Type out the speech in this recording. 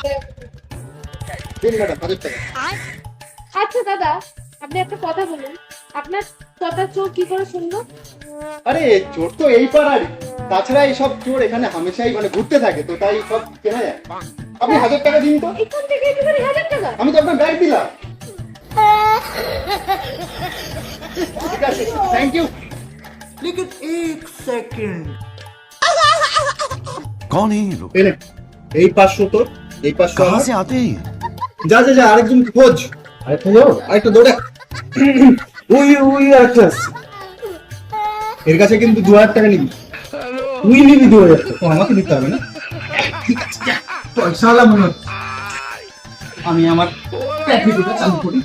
হ্যাঁ দিন ম্যাডাম আচ্ছা দাদা আপনি একটা কথা বলুন। আপনার কথা চোখ কি করে শুনলো? আরে চোর তো এই পাড়ারই। তাছাড়া এই সব চোর এখানে হামেশাই মানে ঘুরতে থাকে তো তাই সব কেনা যায়। আপনি হাজার টাকা দিন তো। এখান থেকে একটুখানি হাজার টাকা। আমি তো আপনার ব্যাগ দিলাম। ঠিক আছে থ্যাংক ইউ कौन है ये लोग এনে এই পাঁচশো তোর এই পাঁচশো कहाँ আমার। से आते हैं ये? যা যা যা আরেকজন খোঁজ আরেকটা যাও আরেকটা দৌড়া ওই ওই আরেকটা আসছে। এর কাছে কিন্তু দু হাজার টাকা নিবি তুই নিবি দু হাজার টাকা ও, আমাকে নিতে হবে না ঠিক আছে যা পয়সা মনে হচ্ছে আমি আমার ট্যাক্সিটা চালু করি